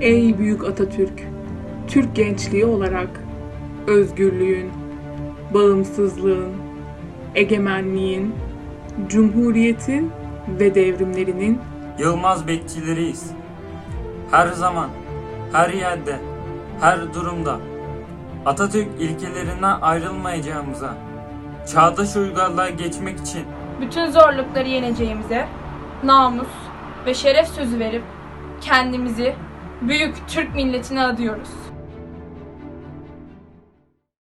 Ey büyük Atatürk, Türk gençliği olarak özgürlüğün, bağımsızlığın, egemenliğin, cumhuriyetin ve devrimlerinin Yılmaz bekçileriyiz. Her zaman, her yerde, her durumda Atatürk ilkelerinden ayrılmayacağımıza, çağdaş uygarlığa geçmek için bütün zorlukları yeneceğimize namus ve şeref sözü verip kendimizi büyük Türk milletine adıyoruz.